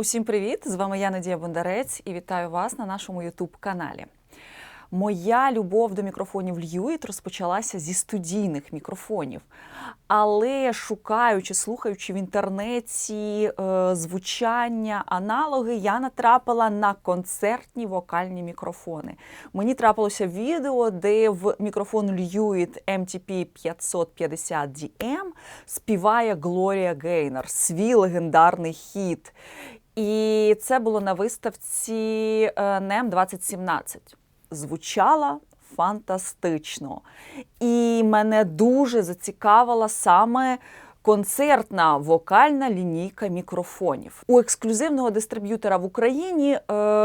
Усім привіт! З вами я Надія Бондарець і вітаю вас на нашому youtube каналі. Моя любов до мікрофонів Льюіт розпочалася зі студійних мікрофонів. Але шукаючи, слухаючи в інтернеті е, звучання, аналоги, я натрапила на концертні вокальні мікрофони. Мені трапилося відео, де в мікрофон Льюіт MTP 550 DM співає Глорія Гейнер, свій легендарний хіт. І це було на виставці е, NEM 2017. Звучала фантастично. І мене дуже зацікавила саме концертна вокальна лінійка мікрофонів. У ексклюзивного дистриб'ютора в Україні е,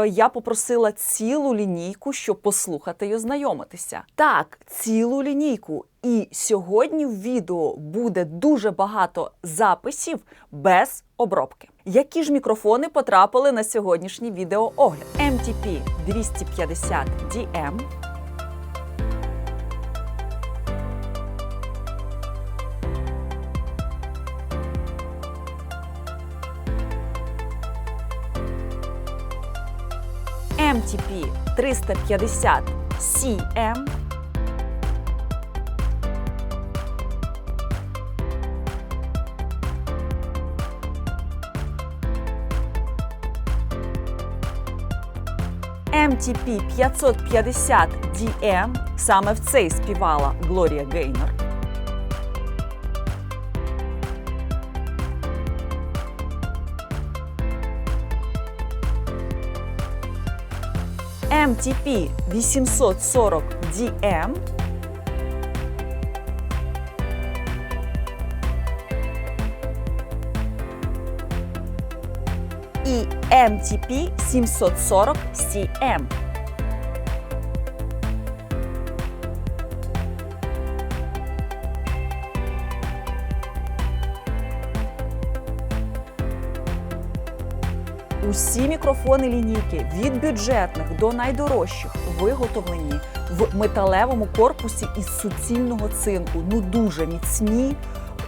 я попросила цілу лінійку, щоб послухати і ознайомитися. Так, цілу лінійку. І сьогодні в відео буде дуже багато записів без обробки. Які ж мікрофони потрапили на сьогоднішній відеоогляд? MTP 250 DM, MTP 350 MTP 550 DM, саме в цей співала Глорія Гейнер. MTP 840 DM, MTP 740 CM. Усі мікрофони лінійки від бюджетних до найдорожчих виготовлені в металевому корпусі із суцільного цинку. Ну дуже міцні,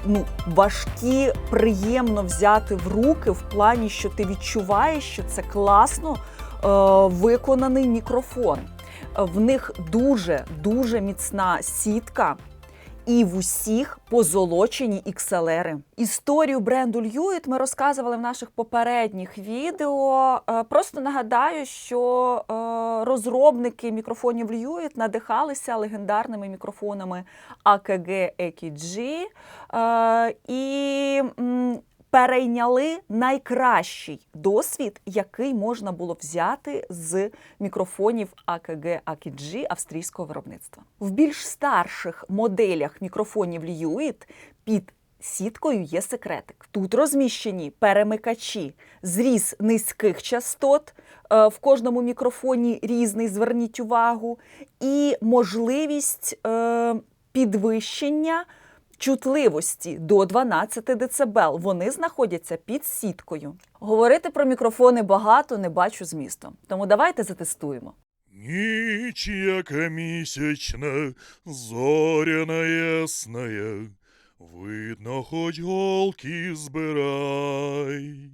ну важкі, приємно взяти в руки в плані, що ти відчуваєш, що це класно е, виконаний мікрофон. Е, В них дуже дуже міцна сітка. І в усіх позолочені XLR. Історію бренду Льюіт ми розказували в наших попередніх відео. Е, Просто нагадаю, що е, розробники мікрофонів Льюіт надихалися легендарними мікрофонами AKG EKG е, і перейняли найкращий досвід, який можна було взяти з мікрофонів AKG AKG австрійського виробництва. В більш старших моделях мікрофонів Льюіт під сіткою є секретик. Тут розміщені перемикачі, зріз низьких частот. е, В кожному мікрофоні різний, зверніть увагу, і можливість е, підвищення чутливості до 12 дБ. Вони знаходяться під сіткою. Говорити про мікрофони багато не бачу змісту. Тому давайте затестуємо. Ніч, яка місячна, зоряна ясна, видно, хоч голки збирай.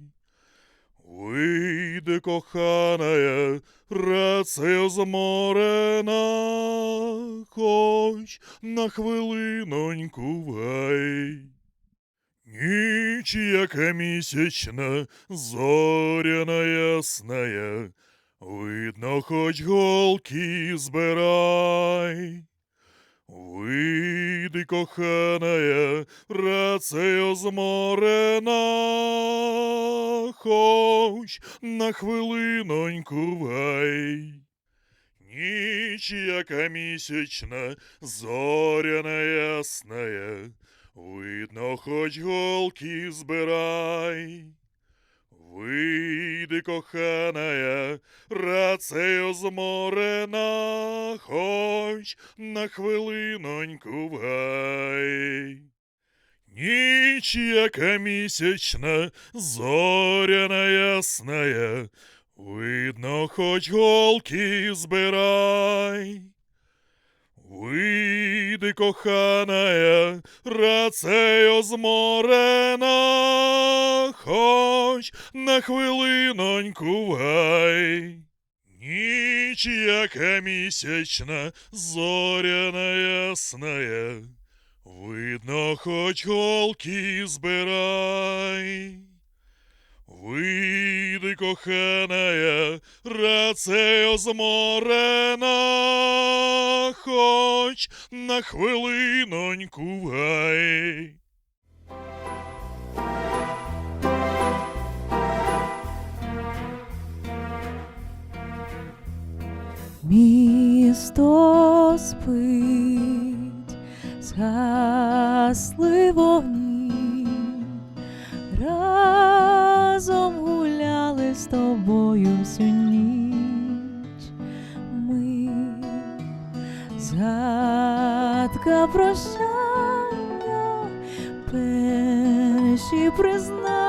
Вийди, коханая, рацею зморена, хоч на хвилиноньку вгай. Ніч, яка місячна, зоряна ясная, Видно, хоч голки збирай. Вийди, коханая, рацею зморена, хоч на хвилиноньку вгай. Ніч, яка місячна, зоряна ясная, видно, хоч голки збирай. Вийди, коханая, рацею зморена, хоч на хвилиноньку вгай. Ніч, яка місячна, зоряна ясная, видно, хоч голки збирай. Вийди, коханая, рацею зморена, хоч на хвилиноньку в гай. Ніч, яка місячна, зоряна ясная, видно, хоч голки збирай. Вийди, коханая, рацею зморена, хоч на хвилиноньку в гай. Місто спить, згасли вогні, разом гуляли з тобою всю ніч. Ми згадка прощання, перші признання,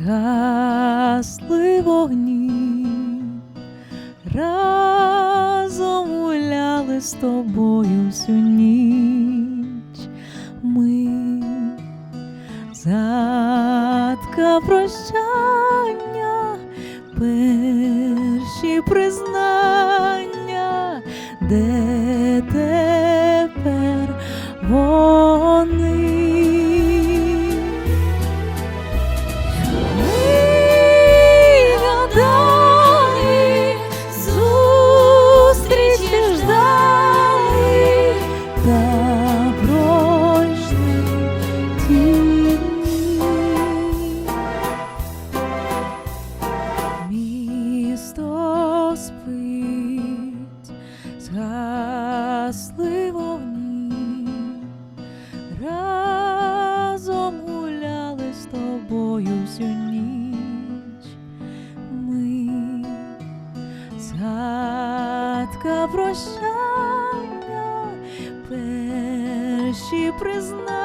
згасли перші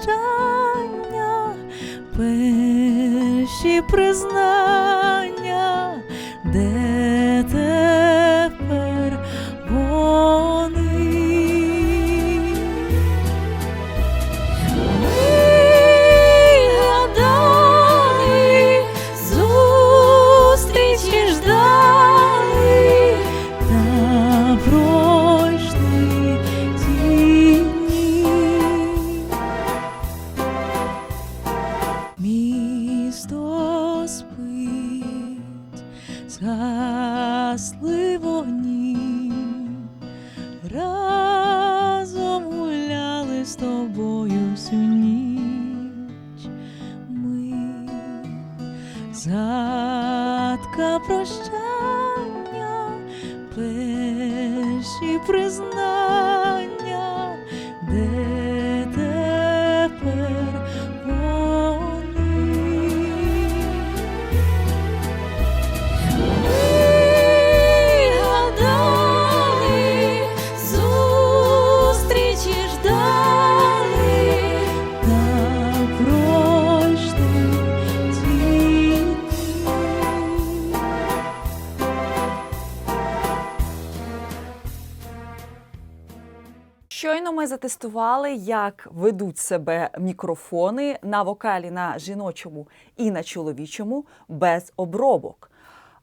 прощання, перші признання, де згасли Затестували, як ведуть себе мікрофони на вокалі на жіночому і на чоловічому без обробок.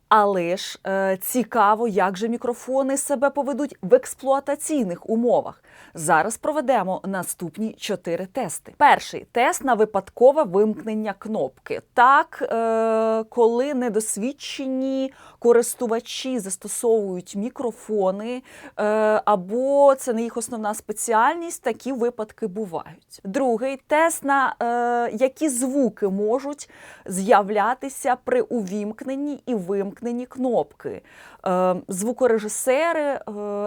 Але ж е, цікаво, як же мікрофони себе поведуть в експлуатаційних умовах. Зараз проведемо наступні чотири тести. Перший тест на випадкове вимкнення кнопки. Так, е, коли недосвідчені користувачі застосовують мікрофони, е, або це не їх основна спеціальність, такі випадки бувають. Другий тест на е, які звуки можуть з'являтися при увімкненні і вимкненні кнопки. Е, звукорежисери,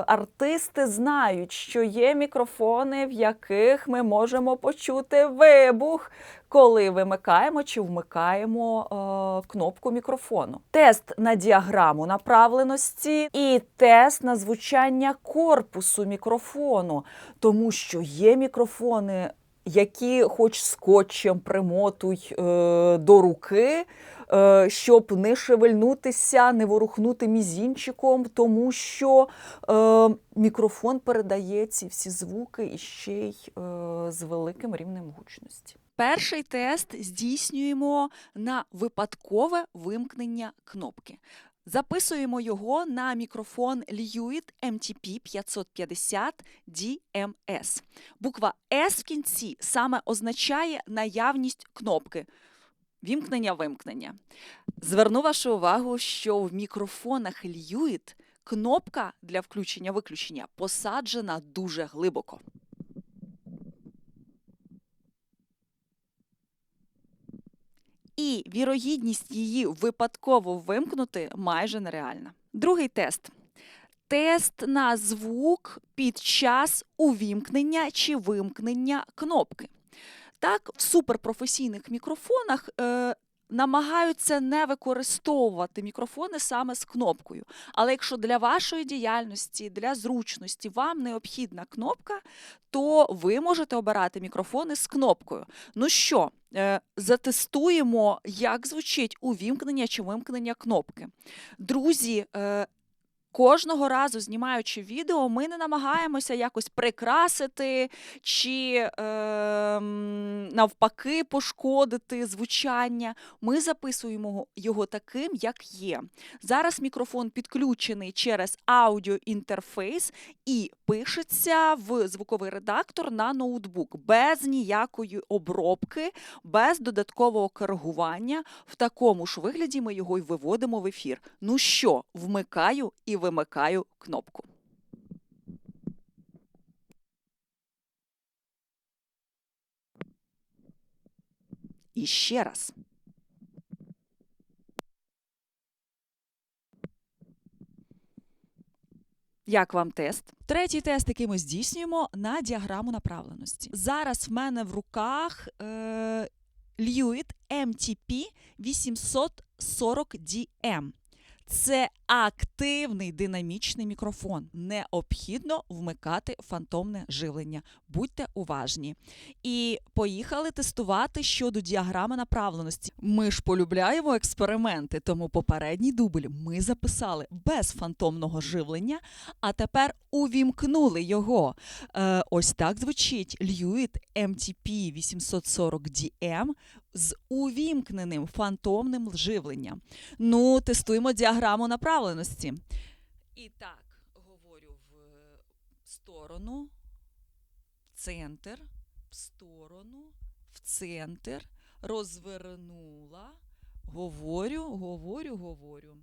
артисти знають, що є мікрофони, в яких ми можемо почути вибух, коли вимикаємо чи вмикаємо кнопку мікрофону. Тест на діаграму направленості і тест на звучання корпусу мікрофону, тому що є мікрофони. Які хоч скотчем примотуй е, до руки, е, щоб не шевельнутися, не ворухнути мізінчиком, тому що е, мікрофон передає ці всі звуки і ще й е, з великим рівнем гучності. Перший тест здійснюємо на випадкове вимкнення кнопки. Записуємо його на мікрофон Lewitt MTP 550 DMS. Буква S в кінці саме означає наявність кнопки. Вімкнення-вимкнення. Зверну вашу увагу, що в мікрофонах Lewitt кнопка для включення-виключення посаджена дуже глибоко. І вірогідність її випадково вимкнути майже нереальна. Другий тест. Тест на звук під час увімкнення чи вимкнення кнопки. Так, в суперпрофесійних мікрофонах е, намагаються не використовувати мікрофони саме з кнопкою. Але якщо для вашої діяльності, для зручності вам необхідна кнопка, то ви можете обирати мікрофони з кнопкою. Ну що, е, затестуємо, як звучить увімкнення чи вимкнення кнопки. Друзі, е, Кожного разу, знімаючи відео, ми не намагаємося якось прикрасити чи е, навпаки пошкодити звучання. Ми записуємо його таким, як є. Зараз мікрофон підключений через аудіоінтерфейс і пишеться в звуковий редактор на ноутбук без ніякої обробки, без додаткового коригування. В такому ж вигляді ми його й виводимо в ефір. Ну що, вмикаю і вимикаю кнопку. І ще раз. Як вам тест? Третій тест, який ми здійснюємо на діаграму направленості. Зараз в мене в руках е, Lewitt MTP 840DM. Це активний динамічний мікрофон. Необхідно вмикати фантомне живлення. Будьте уважні. І поїхали тестувати щодо діаграми направленості. Ми ж полюбляємо експерименти, тому попередній дубль ми записали без фантомного живлення, а тепер увімкнули його. Е, ось так звучить Lewitt MTP 840DM з увімкненим фантомним живленням. Ну, тестуємо діаграму направленості. І так, говорю в сторону, центр, в сторону, в центр, розвернула, говорю, говорю, говорю.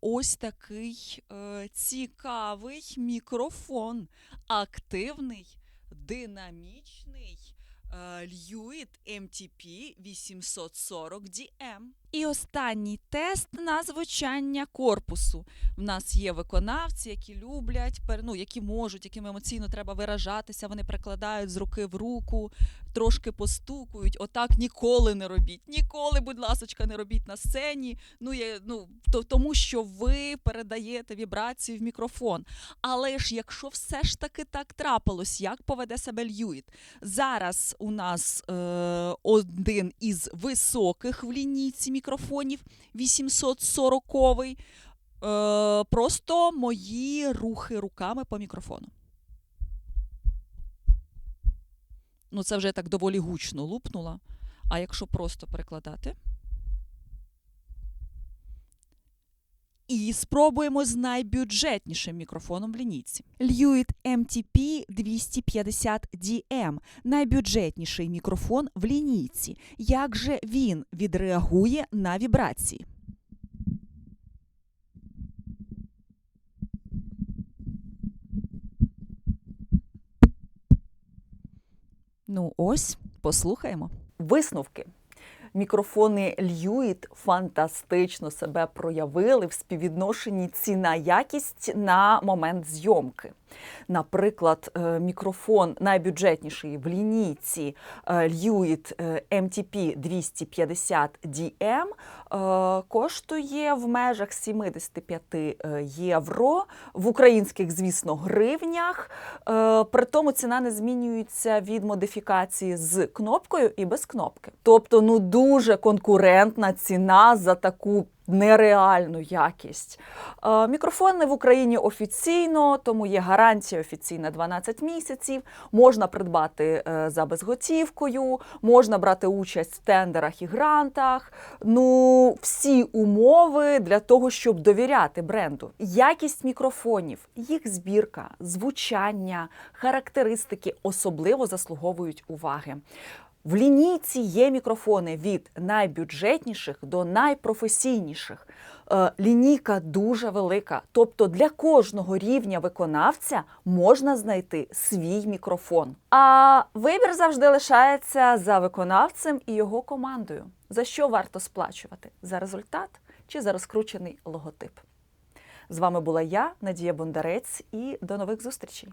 Ось такий е, цікавий мікрофон, активний, динамічний. Е, Lewitt MTP 840DM. І останній тест на звучання корпусу. В нас є виконавці, які люблять, ну, які можуть, яким емоційно треба виражатися. Вони прикладають з руки в руку, трошки постукують. Отак ніколи не робіть. Ніколи, будь ласочка, не робіть на сцені. Ну, є, ну, то, тому що ви передаєте вібрацію в мікрофон. Але ж якщо все ж таки так трапилось, як поведе себе Льюіт? Зараз у нас е, один із високих в лінійці мікрофонів 840. Е, Просто мої рухи руками по мікрофону. Ну, це вже так доволі гучно лупнула. А якщо просто перекладати. І спробуємо з найбюджетнішим мікрофоном в лінійці. Lewitt MTP 250DM – найбюджетніший мікрофон в лінійці. Як же він відреагує на вібрації? Ну, ось, послухаємо. Висновки. Мікрофони Льюіт фантастично себе проявили в співвідношенні ціна-якість на момент зйомки. Наприклад, е, мікрофон найбюджетніший в лінійці е, Льюіт MTP 250 DM коштує в межах 75 е, євро, в українських, звісно, гривнях. При тому ціна не змінюється від модифікації з кнопкою і без кнопки. Тобто, ну дуже конкурентна ціна за таку. Нереальну якість. Е, Мікрофони в Україні офіційно, тому є гарантія офіційна 12 місяців. Можна придбати е, за безготівкою, можна брати участь в тендерах і грантах. Ну, всі умови для того, щоб довіряти бренду. Якість мікрофонів, їх збірка, звучання, характеристики особливо заслуговують уваги. В лінійці є мікрофони від найбюджетніших до найпрофесійніших. Е, Лінійка дуже велика, тобто для кожного рівня виконавця можна знайти свій мікрофон. А вибір завжди лишається за виконавцем і його командою. За що варто сплачувати? За результат чи за розкручений логотип? З вами була я, Надія Бондарець, і до нових зустрічей.